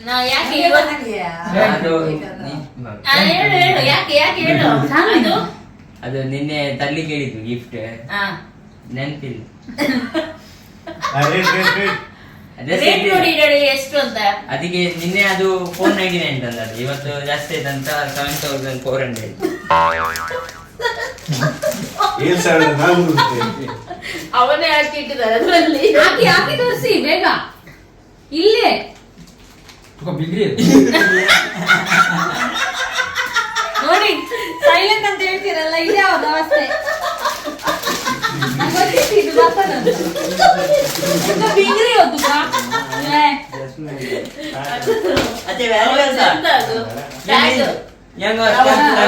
ನಾ ಯಾಕೆ ಇವತ್ತು ಅದು ನಿ- ಆ, ಹೇಳು ಹೇಳು ಯಾಕೆ ಯಾಕೆ ಹೇಳು? ಅದು ಅದು ನಿನ್ನೆ ತಲ್ಲಿ ಕೇಳಿದ್ವಿ ಗಿಫ್ಟ್ ನೆನ್ಪಿಲ್ಲ. ರೇಟ್ ನೋಡಿ ಹೇಳಿ ಎಷ್ಟು ಅಂತ. ಅದಕ್ಕೆ ನಿನ್ನೆ ಅದು ಫೋರ್ ನೈಂಟಿ ನೈನ್ ತಂದದ್ದು ಇವತ್ತು ಜಾಸ್ತಿ ಆಯ್ತಂತ ಸೆವೆನ್ ತೌಸಂಡ್ ಫೋರ್ ಹಂಡ್ರೆಡ್ ಏಳ್ ಸಾವಿರದ ನಾನ್ನೂರು ರೂಪಾಯಿ. ಅವನೇ ಹಾಕಿಟ್ಟಿದ್ದಾರೆ ಅದರಲ್ಲಿ. ಹಾಕಿ ಹಾಕಿ ತೋರಿಸಿ ಬೇಗ. ಇಲ್ಲೇ. ನೋಡಿ ಸೈಲೆಂಟ್ ಅಂತ ಹೇಳ್ತೀರಲ್ಲ ಇದೇ ಯಾವ್ದು ಅವಸ್ಥೆ ಗೊತ್ತಿತ್ತು ಇದು ಬರ್ತದೆ ಅಂತ. ಇದು ಬಿಂಗ್ರಿ ಹೊತ್ತು ಬಾ. ಏ, ಅದೇ ಎಂತ ಅದು? Tag.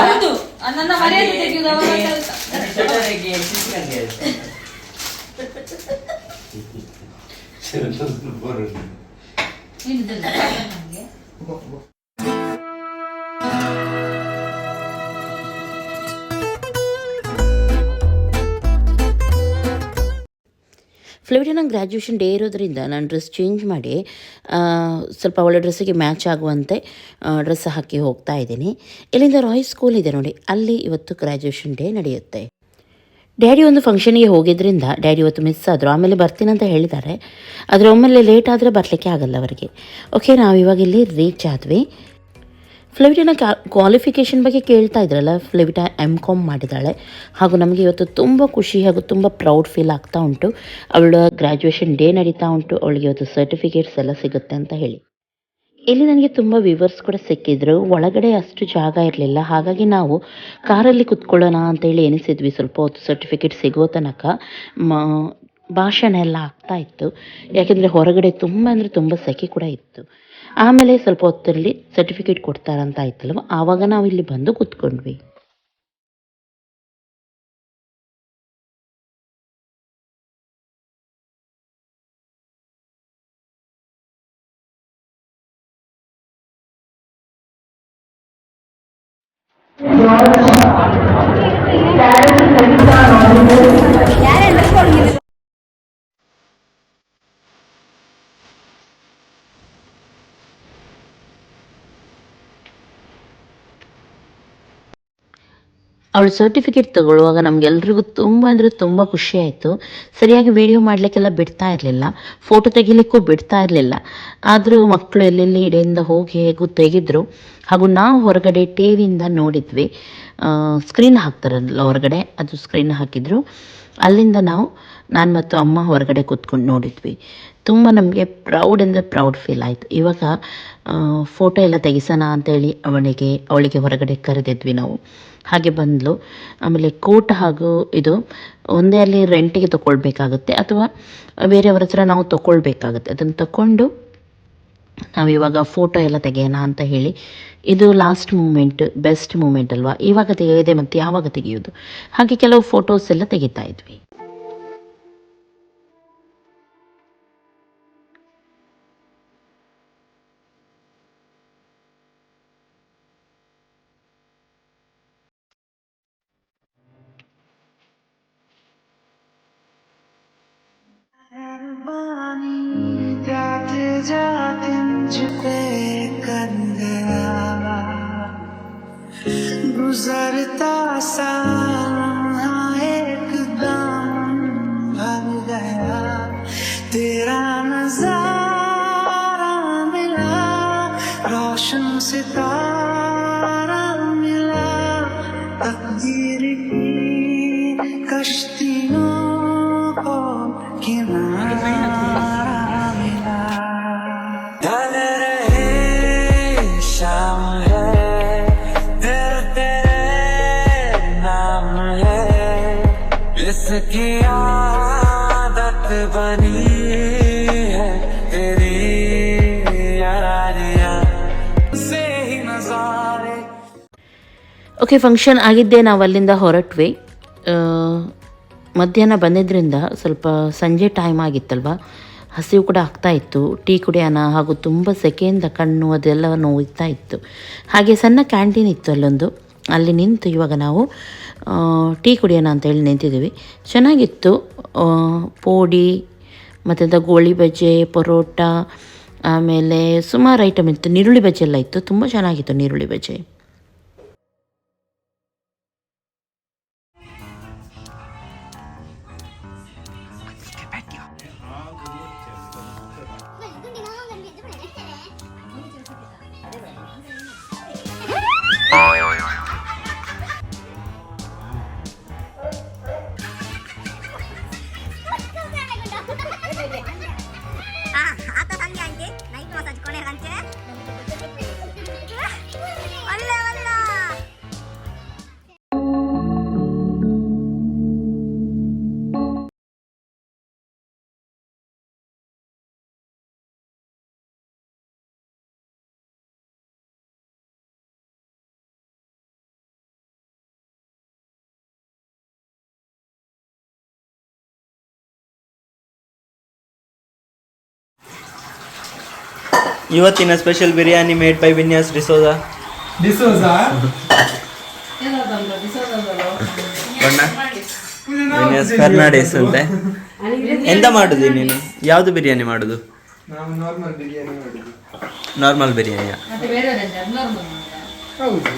ಹೌದು ನನ್ನ ಮರ್ಯಾದೆ ತೆಗೆಯುವುದು ಅವರ ಕೆಲಸ ನನಗೆ. ಫ್ಲೋರಿಡಾ ಗ್ರ್ಯಾಜುಯೇಷನ್ ಡೇ ಇರೋದ್ರಿಂದ ನಾನು ಡ್ರೆಸ್ ಚೇಂಜ್ ಮಾಡಿ ಸ್ವಲ್ಪ ಒಳ್ಳೆ ಡ್ರೆಸ್ಸಿಗೆ ಮ್ಯಾಚ್ ಆಗುವಂತೆ ಡ್ರೆಸ್ ಹಾಕಿ ಹೋಗ್ತಾ ಇದ್ದೀನಿ. ಇಲ್ಲಿಂದ ರಾಯ್ ಸ್ಕೂಲ್ ಇದೆ ನೋಡಿ ಅಲ್ಲಿ ಇವತ್ತು ಗ್ರ್ಯಾಜುಯೇಷನ್ ಡೇ ನಡೆಯುತ್ತೆ. ಡ್ಯಾಡಿ ಒಂದು ಫಂಕ್ಷನ್ಗೆ ಹೋಗಿದ್ದರಿಂದ ಡ್ಯಾಡಿ ಇವತ್ತು ಮಿಸ್ ಆದರು. ಆಮೇಲೆ ಬರ್ತೀನಿ ಅಂತ ಹೇಳಿದ್ದಾರೆ. ಆದರೆ ಒಮ್ಮೆಲೆ ಲೇಟ್ ಆದರೆ ಬರಲಿಕ್ಕೆ ಆಗಲ್ಲ ಅವರಿಗೆ. ಓಕೆ ನಾವು ಇವಾಗ ಇಲ್ಲಿ ರೀಚ್ ಆದ್ವಿ ಫ್ಲೆವಿಟಾನ ಕ್ವಾಲಿಫಿಕೇಷನ್ ಬಗ್ಗೆ ಕೇಳ್ತಾ ಇದ್ರಲ್ಲ ಫ್ಲೆವಿಟಾ ಎಂ ಕಾಮ್ ಮಾಡಿದ್ದಾಳೆ. ಹಾಗೂ ನಮಗೆ ಇವತ್ತು ತುಂಬ ಖುಷಿ ಹಾಗೂ ತುಂಬ ಪ್ರೌಡ್ ಫೀಲ್ ಆಗ್ತಾ ಉಂಟು. ಅವಳ ಗ್ರ್ಯಾಜುಯೇಷನ್ ಡೇ ನಡೀತಾ ಉಂಟು. ಅವಳಿಗೆ ಇವತ್ತು ಸರ್ಟಿಫಿಕೇಟ್ಸ್ ಎಲ್ಲ ಸಿಗುತ್ತೆ ಅಂತ ಹೇಳಿ. ಇಲ್ಲಿ ನನಗೆ ತುಂಬ ವಿವರ್ಸ್ ಕೂಡ ಸಿಕ್ಕಿದ್ರು. ಒಳಗಡೆ ಅಷ್ಟು ಜಾಗ ಇರಲಿಲ್ಲ. ಹಾಗಾಗಿ ನಾವು ಕಾರಲ್ಲಿ ಕುತ್ಕೊಳ್ಳೋಣ ಅಂತೇಳಿ ಎನಿಸಿದ್ವಿ ಸ್ವಲ್ಪ ಹೊತ್ತು ಸರ್ಟಿಫಿಕೇಟ್ ಸಿಗೋ ತನಕ. ಭಾಷಣ ಎಲ್ಲ ಆಗ್ತಾ ಇತ್ತು. ಯಾಕೆಂದರೆ ಹೊರಗಡೆ ತುಂಬ ಅಂದರೆ ತುಂಬ ಸೆಕೆ ಕೂಡ ಇತ್ತು. ಆಮೇಲೆ ಸ್ವಲ್ಪ ಹೊತ್ತಲ್ಲಿ ಸರ್ಟಿಫಿಕೇಟ್ ಕೊಡ್ತಾರಂತ ಆಯ್ತಲ್ವ? ಆವಾಗ ನಾವು ಇಲ್ಲಿ ಬಂದು ಕೂತ್ಕೊಂಡ್ವಿ. Lord. ಅವಳು ಸರ್ಟಿಫಿಕೇಟ್ ತಗೊಳ್ಳುವಾಗ ನಮಗೆಲ್ರಿಗೂ ತುಂಬ ಅಂದರೆ ತುಂಬ ಖುಷಿ ಆಯಿತು. ಸರಿಯಾಗಿ ವಿಡಿಯೋ ಮಾಡಲಿಕ್ಕೆಲ್ಲ ಬಿಡ್ತಾ ಇರಲಿಲ್ಲ. ಫೋಟೋ ತೆಗಿಲಿಕ್ಕೂ ಬಿಡ್ತಾ ಇರಲಿಲ್ಲ. ಆದರೂ ಮಕ್ಕಳು ಎಲ್ಲೆಲ್ಲಿ ಇಡೆಯಿಂದ ಹೋಗಿ ಹೇಗೂ ತೆಗೆದ್ರು. ಹಾಗೂ ನಾವು ಹೊರಗಡೆ ಟಿ ವಿಯಿಂದ ನೋಡಿದ್ವಿ ಸ್ಕ್ರೀನ್ ಹಾಕ್ತಾರಲ್ಲ ಹೊರಗಡೆ, ಅದು ಸ್ಕ್ರೀನ್ ಹಾಕಿದ್ರು. ಅಲ್ಲಿಂದ ನಾವು, ನಾನು ಮತ್ತು ಅಮ್ಮ ಹೊರಗಡೆ ಕೂತ್ಕೊಂಡು ನೋಡಿದ್ವಿ. ತುಂಬ ನಮಗೆ ಪ್ರೌಡ್ ಅಂದರೆ ಪ್ರೌಡ್ ಫೀಲ್ ಆಯಿತು. ಇವಾಗ ಫೋಟೋ ಎಲ್ಲ ತೆಗೆಸೋಣ ಅಂತೇಳಿ ಅವಳಿಗೆ ಅವಳಿಗೆ ಹೊರಗಡೆ ಕರೆದಿದ್ವಿ ನಾವು. ಹಾಗೆ ಬಂದಳು ಆಮೇಲೆ ಕೋಟ್ ಹಾಗೂ ಇದು ಒಂದೇ ಅಲ್ಲಿ ರೆಂಟಿಗೆ ತಗೊಳ್ಬೇಕಾಗುತ್ತೆ ಅಥವಾ ಬೇರೆಯವರ ಹತ್ರ ನಾವು ತಗೊಳ್ಬೇಕಾಗುತ್ತೆ ಅದನ್ನು ತಗೊಂಡು ನಾವಿವಾಗ ಫೋಟೋ ಎಲ್ಲ ತೆಗೆಯೋಣ ಅಂತ ಹೇಳಿ, ಇದು ಲಾಸ್ಟ್ ಮೂಮೆಂಟ್ ಬೆಸ್ಟ್ ಮೂಮೆಂಟ್ ಅಲ್ವಾ? ಇವಾಗ ತೆಗೆಯದೆ ಮತ್ತು ಯಾವಾಗ ತೆಗೆಯೋದು ಹಾಗೆ ಕೆಲವು ಫೋಟೋಸ್ ಎಲ್ಲ ತೆಗಿತಾ ಇದ್ವಿ. गुजरता सा इसकी आदत बनी है तेरी यारियां से ही ಓಕೆ ಫಂಕ್ಷನ್ ಆಗಿದ್ದೇ ನಾವು ಅಲ್ಲಿಂದ ಹೊರಟ್ವಿ ಆ, ಮಧ್ಯಾಹ್ನ ಬಂದಿದ್ದರಿಂದ ಸ್ವಲ್ಪ ಸಂಜೆ ಟೈಮ್ ಆಗಿತ್ತಲ್ವ ಹಸಿವು ಕೂಡ ಆಗ್ತಾ ಇತ್ತು ಟೀ ಕುಡಿಯೋಣ ಹಾಗೂ ತುಂಬ ಸೆಕೆಯಿಂದ ಕಣ್ಣು ಅದೆಲ್ಲ ನೋಯ್ತಾ ಇತ್ತು ಹಾಗೆ ಸಣ್ಣ ಕ್ಯಾಂಟೀನ್ ಇತ್ತು ಅಲ್ಲೊಂದು ಅಲ್ಲಿ ನಿಂತು ಇವಾಗ ನಾವು ಟೀ ಕುಡಿಯೋಣ ಅಂತ ಹೇಳಿ ನಿಂತಿದ್ದೀವಿ. ಚೆನ್ನಾಗಿತ್ತು. ಪೋಡಿ, ಮತ್ತು ಗೋಳಿ ಬಜೆ ಪರೋಟ, ಆಮೇಲೆ ಸುಮಾರು ಐಟಮ್ ಇತ್ತು. ನೀರುಳ್ಳಿ ಬಜೆ ಎಲ್ಲ ಇತ್ತು. ತುಂಬ ಚೆನ್ನಾಗಿತ್ತು ನೀರುಳ್ಳಿ ಬಜೆ ಇವತ್ತಿನ special biryani made by Vinyas D'Souza D'Souza Vinyas Fernandes ಅಂತೆ. ಎಂತ ಮಾಡುದು ನೀನು? ಯಾವುದು ಬಿರಿಯಾನಿ ಮಾಡುದು? ನಾರ್ಮಲ್ ಬಿರಿಯಾನಿ ಬಿರಿಯಾನಿಯ? ಹೌದು.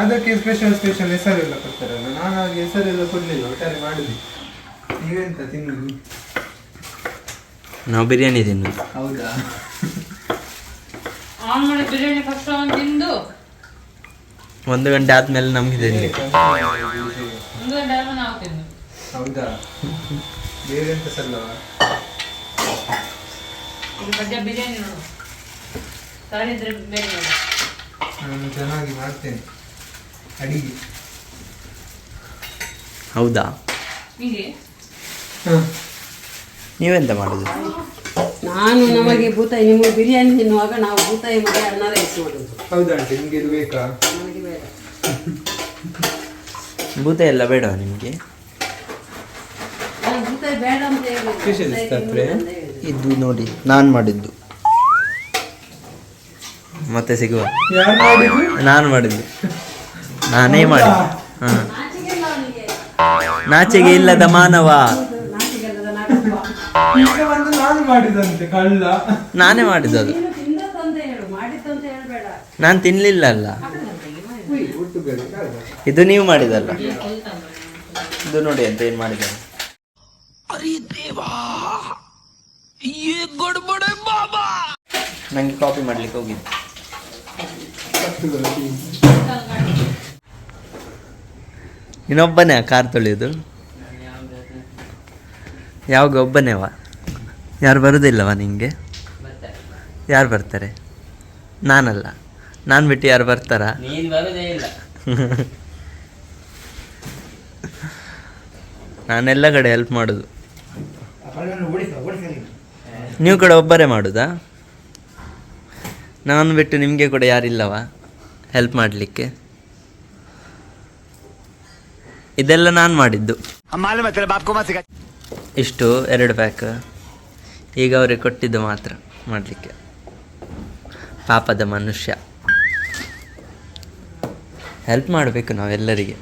ಅದಕ್ಕೆ ಸ್ಪೆಷಲ್ ಸ್ಪೆಷಲ್ ಹೆಸರೆಲ್ಲ ಕೊಡ್ತಾರಲ್ಲ ನಾನು ಹಾಗೆ ಹೆಸರೆಲ್ಲ ಕೊಡಲಿಲ್ಲ ಒಟ್ಟಾರೆ ಮಾಡಿದ್ವಿ ನೀವೆಂತ ತಿನ್ನುದು? ನಾವು ಬಿರಿಯಾನಿ ತಿನ್ನುದು. ಹೌದಾ? ಆನ್ ಮಾಡಿ ಬಿರಿಯಾನಿ ಫಸ್ಟ್ ಒಂದು ತಿಂದು ಒಂದು ಗಂಟೆ ಆದ್ಮೇಲೆ ನಮ್ಗೆ ತಿನ್ನಿ ಒಂದು ಗಂಟೆ ಆದ್ಮೇಲೆ ನಾವು ತಿಂದು ಹೌದಾ? ಬೇರೆ ಎಂತ ಸಲ್ಲವ ಈಗ ಸದ್ಯ ಬಿರಿಯಾನಿ ನೋಡು. ಬೇರೆ ನೋಡು. ನಾನು ಚೆನ್ನಾಗಿ ಮಾಡ್ತೇನೆ. ಅಡಿಗೆ. ಹೌದಾ? ಹೀಗೆ? ನೀವೆಂತ ಮಾಡುದು? ನಾನು ನಮಗೆ ಭೂತಾಯಿ ನಿಮಗೆ ಬಿರಿಯಾನಿ ತಿನ್ನುವಾಗ ನಾವು ಭೂತಾಯಿ ಮಾಡಿ ಅನ್ನ ರೈಸ್ ಮಾಡೋದು ಹೌದಾ ಆಂಟಿ ನಿಮ್ಗೆ ಇದು ಬೇಕಾ? ಬೇಡ. ಭೂತ ಎಲ್ಲ ಬೇಡ ನಿಮಗೆ? ನಾನು ಬೇಡ ಅಂತ ಹೇಳಿ? ಇದು ನೋಡಿ ನಾನು ಮಾಡಿದ್ದು. ಮತ್ತೆ ಸಿಗುವ? ಯಾರು ಮಾಡಿದ್ರು ನಾನು ಮಾಡಿದ್ದು. ನಾನೇ ಮಾಡಿ ಹಾಂ. ನಾಚಿಗೆ ಇಲ್ಲದ ಮಾನವ. ನಾಚಿಗೆಲ್ಲದ ನಾಟಕ. ಈಗ ಬಂದು ನಾನು ಮಾಡಿದಂತೆ ಕಳ್ಳ. ನಾನೇ ಮಾಡಿದ್ದು ಅದು ನೀನು ತಿಂದದ್ದು ಅಂತ ಹೇಳು ಮಾಡಿದ್ದು ಅಂತ ಹೇಳ್ಬೇಡ. ನಾನು ತಿನ್ಲಿಲ್ಲ ಅಲ್ಲ. ಇದು ನೀವು ಮಾಡಿದಲ್ಲ ಇದು ನೋಡಿ ಅಂತ ಏನು ಮಾಡಿದ್ದಾರೆ. ನಂಗೆ ಕಾಪಿ ಮಾಡ್ಲಿಕ್ಕೆ ಹೋಗಿದ್ದೆ. ಇನ್ನೊಬ್ಬನೇ ಕಾರ್ ತೊಳೆಯೋದು? ಯಾವಾಗ ಒಬ್ಬನೇವ? ಯಾರು ಬರುದಿಲ್ಲವ ನಿಂಗೆ? ಯಾರು ಬರ್ತಾರೆ? ನಾನಲ್ಲ. ನಾನು ಬಿಟ್ಟು ಯಾರು ಬರ್ತಾರಾ? ನೀನ್ ಬರುದೇ ಇಲ್ಲ. ನಾನೆಲ್ಲ ಕಡೆ ಹೆಲ್ಪ್ ಮಾಡೋದು. ನೀವು ಕೂಡ ಒಬ್ಬರೇ ಮಾಡೋದಾ? ನಾನು ಬಿಟ್ಟು ನಿಮಗೆ ಕೂಡ ಯಾರಿಲ್ಲವ ಹೆಲ್ಪ್ ಮಾಡಲಿಕ್ಕೆ? ಇದೆಲ್ಲ ನಾನು ಮಾಡಿದ್ದು. ಇಷ್ಟು ಎರಡು ಪ್ಯಾಕ್ ಈಗ ಅವರಿಗೆ ಕೊಟ್ಟಿದ್ದು ಮಾತ್ರ ಮಾಡಲಿಕ್ಕೆ. ಪಾಪದ ಮನುಷ್ಯ. ಹೆಲ್ಪ್ ಮಾಡಬೇಕು ನಾವೆಲ್ಲರಿಗೆ.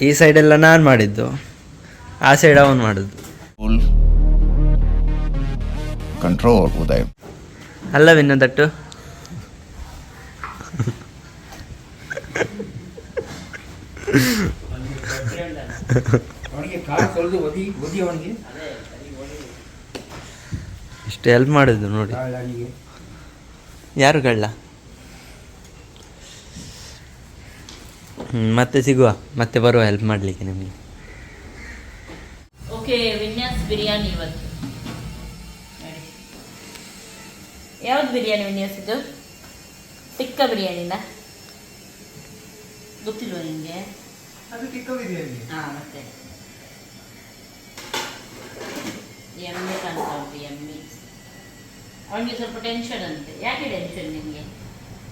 ಈ ಸೈಡೆಲ್ಲ ನಾನು ಮಾಡಿದ್ದು. ಆ ಸೈಡ್ ಅವನು ಮಾಡಿದ್ದು ಕಂಟ್ರೋಲ್ ಉದಯ್. ಅಲ್ಲ ವಿನ್ನೋದಟ್ಟು ಇಷ್ಟು ಹೆಲ್ಪ್ ಮಾಡಿದ್ರು ನೋಡಿ. ಯಾರು ಕಳ್ಳ ಹ್ಮ್, ಮತ್ತೆ ಸಿಗುವ ಮತ್ತೆ ಬರುವ ಹೆಲ್ಪ್ ಮಾಡಲಿಕ್ಕೆ ನಿಮಗೆ. ಓಕೆ ವಿನ್ಯಾಸ್ ಬಿರಿಯಾನಿ ಇವತ್ತು. ನೋಡಿ. ಯಾವ್ದು ಬಿರಿಯಾನಿ ವಿನ್ಯಾಸ್ ಇದು? ಟಿಕ್ಕ ಬಿರಿಯಾನಿನ? ಗೊತ್ತಿಲ್ವಾ ನಿಮಗೆ? ಅದು ಟಿಕ್ಕ ಬಿರಿಯಾನಿ. ಹಾಂ ಮತ್ತೆ. ಅವನಿಗೆ ಸ್ವಲ್ಪ ಟೆನ್ಷನ್ ಅಂತೆ. ಯಾಕೆ ಟೆನ್ಷನ್ ನಿಮಗೆ?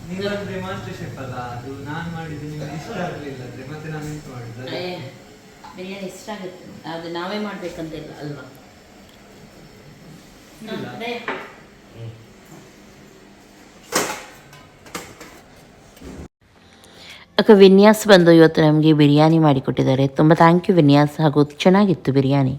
ನೀವಂದ್ರೆ ಮಾಸ್ಟರ್ ಶೆಫ್ ಅಲ್ಲ ಅದು ನಾನು ಮಾಡಿದ್ದು ನಿಮ್ಗೆ ಇಷ್ಟ ಆಗ್ಲಿಲ್ಲ ಅಂದ್ರೆ ಮತ್ತೆ ನಾನು ಎಂತ ಮಾಡಿದ್ದು ಏ, ಬಿರಿಯಾನಿ ಇಷ್ಟ ಆಗುತ್ತೆ. ಅದು ನಾವೇ ಮಾಡ್ಬೇಕಂತಿಲ್ಲ ಅಲ್ವಾ? ಇಲ್ಲ. ಅಲ್ವಾ ಅಕ್ಕ ವಿನ್ಯಾಸ್ ಬಂದು ಇವತ್ತು ನಮಗೆ ಬಿರಿಯಾನಿ ಮಾಡಿಕೊಟ್ಟಿದ್ದಾರೆ ತುಂಬ ಥ್ಯಾಂಕ್ ಯು ವಿನ್ಯಾಸ್. ಹಾಗೂ ಚೆನ್ನಾಗಿತ್ತು ಬಿರಿಯಾನಿ.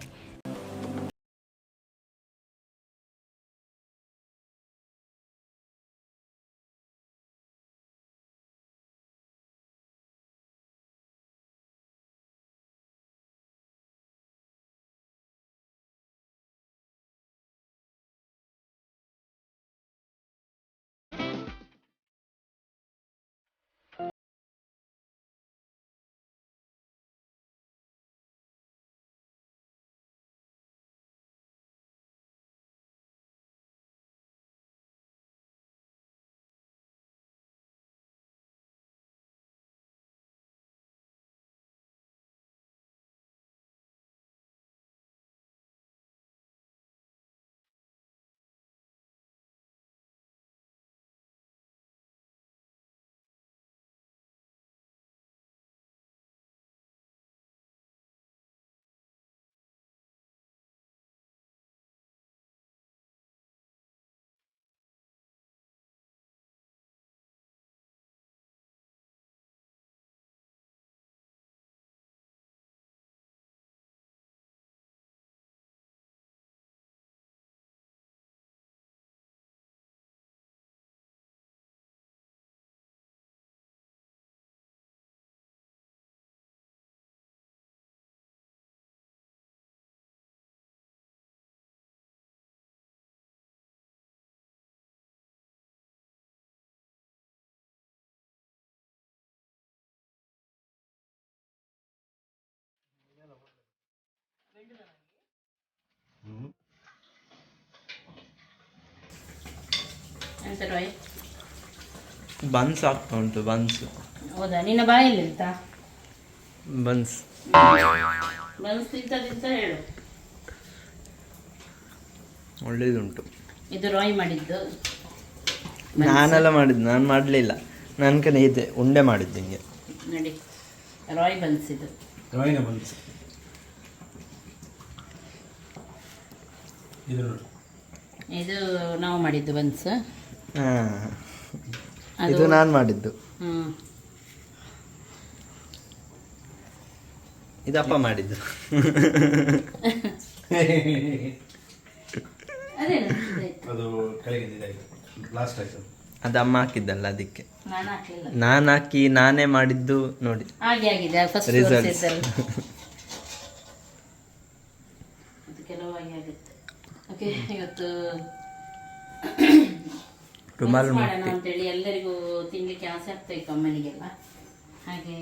ಬನ್ಸ್ ಆಗ್ತಾ ಉಂಟು ಬನ್ಸ್. ಹೌದಾ? ನಿನ್ನ ಬಾಯಲ್ಲಿ ಎಂತ? ಬನ್ಸ್. ಬನ್ಸ್ ತಿಂತ ತಿಂತ ಹೇಳು. ಒಳ್ಳೇದುಂಟು. ಇದು ರಾಯ್ ಮಾಡಿದ್ದು. ನಾನೆಲ್ಲ ಮಾಡಿದ್ದು ನಾನು ಮಾಡಲಿಲ್ಲ. ನನ್ನ ಕಡೆ ಇದೆ ಉಂಡೆ ಮಾಡಿದ್ದು ಹಿಂಗೆ. ನೋಡಿ. ರಾಯ್ ಬನ್ಸ್ ಇದು. ರಾಯ್ನ ಬಂದು ಇದು ನೋಡಿ. ಇದು ನಾವು ಮಾಡಿದ್ದು ಬನ್ಸ್. ಇದು ನಾನು ಮಾಡಿದ್ದು. ಇದು ಅಪ್ಪ ಮಾಡಿದ್ದು. ಅದೇ ಲಾಸ್ಟ್ ಆಯ್ತು ಅದು. ಅಮ್ಮ ಹಾಕಿದ್ದಲ್ಲ ಅದಕ್ಕೆ. ನಾನು ಹಾಕಿ ನಾನೇ ಮಾಡಿದ್ದು ನೋಡಿ. ಹಾಗೆ ಆಗಿದೆ ಫಸ್ಟ್ ರಿಸಲ್ಟ್ಸ್ ಅದು ಕೆಲವು ಹಾಗೆ ಆಗುತ್ತೆ ಓಕೆ ಇವತ್ತು ರುಮಾಲ್ ಮಾಡೋಣ ಅಂತೇಳಿ ಎಲ್ಲರಿಗೂ ತಿನ್ಲಿಕ್ಕೆ ಆಸೆ ಆಗ್ತಾ ಇತ್ತು ಅಮ್ಮನಿಗೆಲ್ಲ. ಹಾಗೆ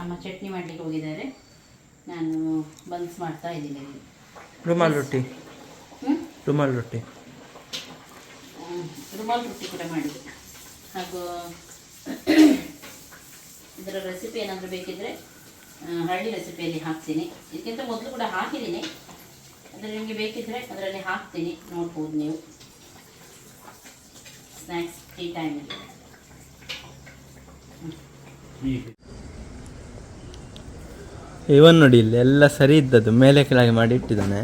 ಅಮ್ಮ ಚಟ್ನಿ ಮಾಡ್ಲಿಕ್ಕೆ ಹೋಗಿದ್ದಾರೆ. ನಾನು ಬನ್ಸ್ ಮಾಡ್ತಾ ಇದ್ದೀನಿ. ರುಮಾಲ್ ರೊಟ್ಟಿ. ಹ್ಮ್? ರುಮಾಲ್ ರೊಟ್ಟಿ. ರುಮಾಲ್ ರೊಟ್ಟಿ ಕೂಡ ಮಾಡಿದೆ ಹಾಗೂ ಇದರ ರೆಸಿಪಿ ಏನಾದರೂ ಬೇಕಿದ್ರೆ ಹಳ್ಳಿ ರೆಸಿಪಿಯಲ್ಲಿ ಹಾಕ್ತೀನಿ. ಇದಕ್ಕಿಂತ ಮೊದಲು ಕೂಡ ಹಾಕಿದ್ದೀನಿ. ಆದರೆ ನಿಮಗೆ ಬೇಕಿದ್ರೆ ಅದರಲ್ಲಿ ಹಾಕ್ತೀನಿ ನೋಡ್ಬೋದು ನೀವು. ಸ್ನ್ಯಾಕ್ಸ್ ಟೀ ಟೈಮಲ್ಲಿ ಇವನ್ ನೋಡಿ ಇಲ್ಲಿ ಎಲ್ಲ ಸರಿ ಇದ್ದದ್ದು ಮೇಲೆ ಕೆಳಗೆ ಮಾಡಿ ಇಟ್ಟಿದ್ದಾನೆ.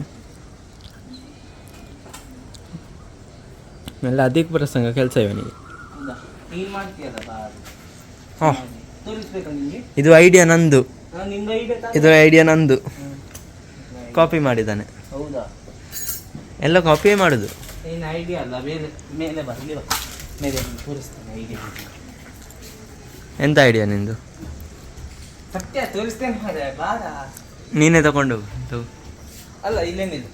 ಎಲ್ಲ ಅಧಿಕ ಪ್ರಸಂಗ ಕೆಲಸ ಇವನಿಗೆ. ಇದು ಐಡಿಯಾ ನಂದು. ಇದು ಐಡಿಯಾ ನಂದು. ಕಾಪಿ ಮಾಡಿದ್ದಾನೆ. ಹೌದಾ? ಎಲ್ಲ ಕಾಪಿಯೇ ಮಾಡುದು. ಏನು ಐಡಿಯಾ ಅಲ್ಲ? ಮೇಲೆ ತೋರಿಸ್ತೇನೆ ಎಂತ ಐಡಿಯಾ ನಿಂದು? ಸತ್ಯ ತೋರಿಸ್ತೇನೆ ಮಾರ್ರೆ, ಬಾರ. ನೀನೇ ತಗೊಂಡು. ಅಲ್ಲ ಇಲ್ಲೇನಿಲ್ಲ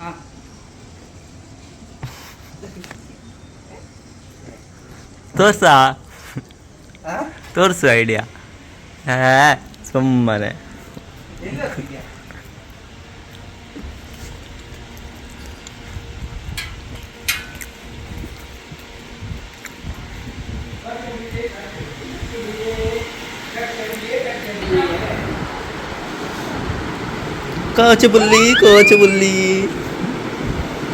ಹಾ. ತೋರ್ಸಾ? ಹಾ ತೋರಿಸು ಐಡಿಯಾ ಸುಮ್ಮನೆ. കോച്ചുപുള്ളി കോച്ചുപുള്ളി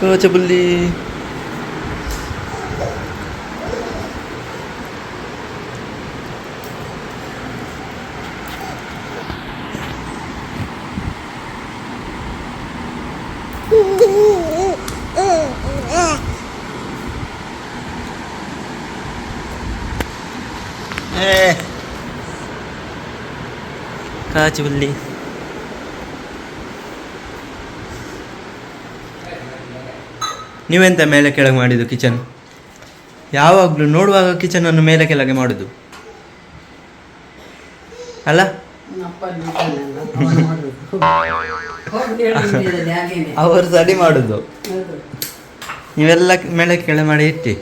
കോച്ചുപുള്ളി കാച്ചുപുള്ളി ನೀವೆಂತ ಮೇಲೆ ಕೆಳಗೆ ಮಾಡಿದ್ದು ಕಿಚನ್ ಯಾವಾಗಲೂ ನೋಡುವಾಗ ಕಿಚನನ್ನು ಮೇಲೆ ಕೆಳಗೆ ಮಾಡುದು ಅಲ್ಲ. ಅವರು ಸರಿ ಮಾಡುದು. ನೀವೆಲ್ಲ ಮೇಲೆ ಕೆಳಗೆ ಮಾಡಿ ಇಟ್ಟಿ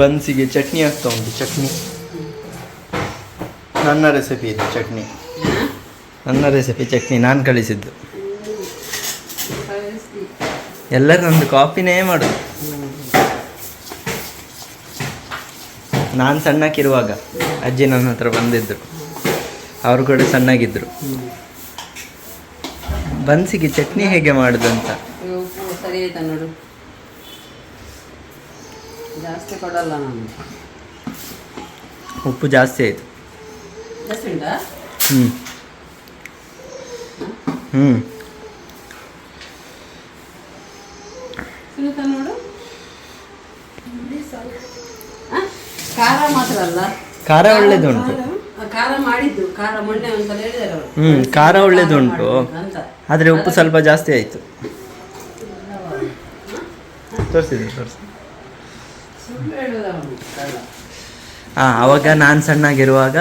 ಬನ್ಸಿಗೆ ಚಟ್ನಿ ಆಗ್ತಾ ಉಂಟು ಚಟ್ನಿ ನನ್ನ ರೆಸಿಪಿ ಇದು ಚಟ್ನಿ ನನ್ನ ರೆಸಿಪಿ ಚಟ್ನಿ ನಾನು ಕಳಿಸಿದ್ದು. ಎಲ್ಲರೂ ಒಂದು ಕಾಫಿನೇ ಮಾಡು. ನಾನು ಸಣ್ಣಕ್ಕಿರುವಾಗ ಅಜ್ಜಿ ನನ್ನ ಹತ್ರ ಬಂದಿದ್ದರು ಅವರು ಕೂಡ ಸಣ್ಣಗಿದ್ದರು ಬನ್ಸಿಗೆ ಚಟ್ನಿ ಹೇಗೆ ಮಾಡೋದು ಅಂತ ಉಪ್ಪು ಸರಿ ಆಯ್ತಾ ನೋಡು. ಜಾಸ್ತಿ ಕೊಡಲ್ಲ ನಾನು. ಉಪ್ಪು ಜಾಸ್ತಿ ಆಯಿತು. ಹ್ಞೂ ಹ್ಞೂ ಸುನೀತಾ ನೋಡು ಆ? ಖಾರ ಮಾತ್ರ ಅಲ್ಲ. ಖಾರ ಒಳ್ಳೆದುಂಟು. ಆ, ಖಾರ ಮಾಡಿದ್ದು ಖಾರ ಮೊನ್ನೆ ಒಂದ್ಸಲ ಹೇಳಿದಾರೆ ಅವರು. ಹ್ಮ್, ಖಾರ ಒಳ್ಳೆದುಂಟು. ಅಂತ. ಆದರೆ ಉಪ್ಪು ಸ್ವಲ್ಪ ಜಾಸ್ತಿ ಆಯಿತು. ತೋರಿಸಿದ್ರು ತೋರಿಸಿ ಸುಳ್ಳು ಹೇಳುದ ಅವನು? ಕಳ್ಳ. ಹಾಂ ಅವಾಗ ನಾನು ಸಣ್ಣಾಗಿರುವಾಗ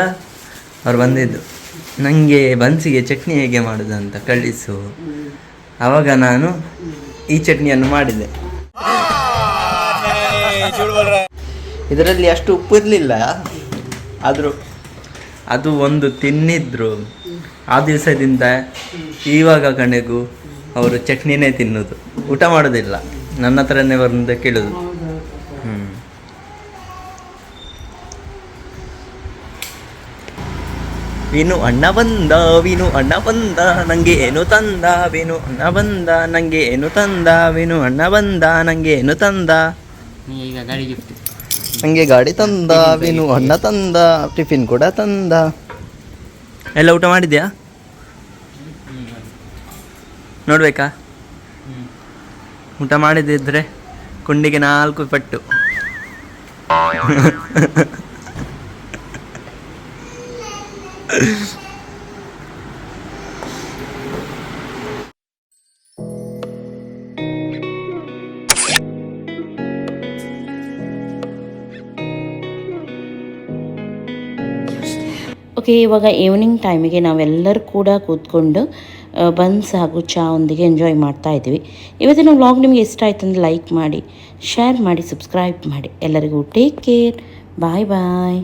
ಅವ್ರು ಬಂದಿದ್ದು. ನನಗೆ ಬನ್ಸಿಗೆ ಚಟ್ನಿ ಹೇಗೆ ಮಾಡೋದು ಅಂತ ಕಳಿಸು ಆವಾಗ ನಾನು ಈ ಚಟ್ನಿಯನ್ನು ಮಾಡಿದೆ. ಇದರಲ್ಲಿ ಅಷ್ಟು ಉಪ್ಪು ಇರಲಿಲ್ಲ ಆದರೂ ಅದು ಒಂದು ತಿನ್ನಿದ್ರು. ಆ ದಿವಸದಿಂದ ಇವಾಗ ಕಣೆಗೂ ಅವರು ಚಟ್ನಿನೇ ತಿನ್ನೋದು. ಊಟ ಮಾಡೋದಿಲ್ಲ. ನನ್ನ ಹತ್ರನೇ ಬಂದು ಕೇಳೋದು. ಹ್ಞೂ ವಿನು ಅಣ್ಣ ಬಂದ ವಿನು ಅಣ್ಣ ಬಂದ ನಂಗೆ ಏನು ತಂದ ವಿನು ಅಣ್ಣ ಬಂದ ನಂಗೆ ಏನು ತಂದ ವಿನು ಅಣ್ಣ ಬಂದ ನಂಗೆ ಏನು ತಂದ? ಈಗ ನಂಗೆ ಗಾಡಿ ತಂದ ವಿನು ಅನ್ನ ತಂದ ಟಿಫಿನ್ ಕೂಡ ತಂದ. ಎಲ್ಲ ಊಟ ಮಾಡಿದ್ಯಾ? ನೋಡ್ಬೇಕಾ? ಊಟ ಮಾಡಿದಿದ್ರೆ ಕುಂಡಿಗೆ ನಾಲ್ಕು ಪಟ್ಟು. ಓಕೆ, ಇವಾಗ ಈವ್ನಿಂಗ್ ಟೈಮಿಗೆ ನಾವೆಲ್ಲರೂ ಕೂಡ ಕೂತ್ಕೊಂಡು ಬನ್ಸ್ ಹಾಗೂ ಚಾ ಒಂದಿಗೆ ಎಂಜಾಯ್ ಮಾಡ್ತಾ ಇದ್ದೀವಿ. ಇವತ್ತಿನ ವ್ಲಾಗ್ ನಿಮಗೆ ಇಷ್ಟ ಆಯ್ತು ಅಂದರೆ ಲೈಕ್ ಮಾಡಿ ಶೇರ್ ಮಾಡಿ ಸಬ್ಸ್ಕ್ರೈಬ್ ಮಾಡಿ. ಎಲ್ಲರಿಗೂ ಟೇಕ್ ಕೇರ್ ಬಾಯ್ ಬಾಯ್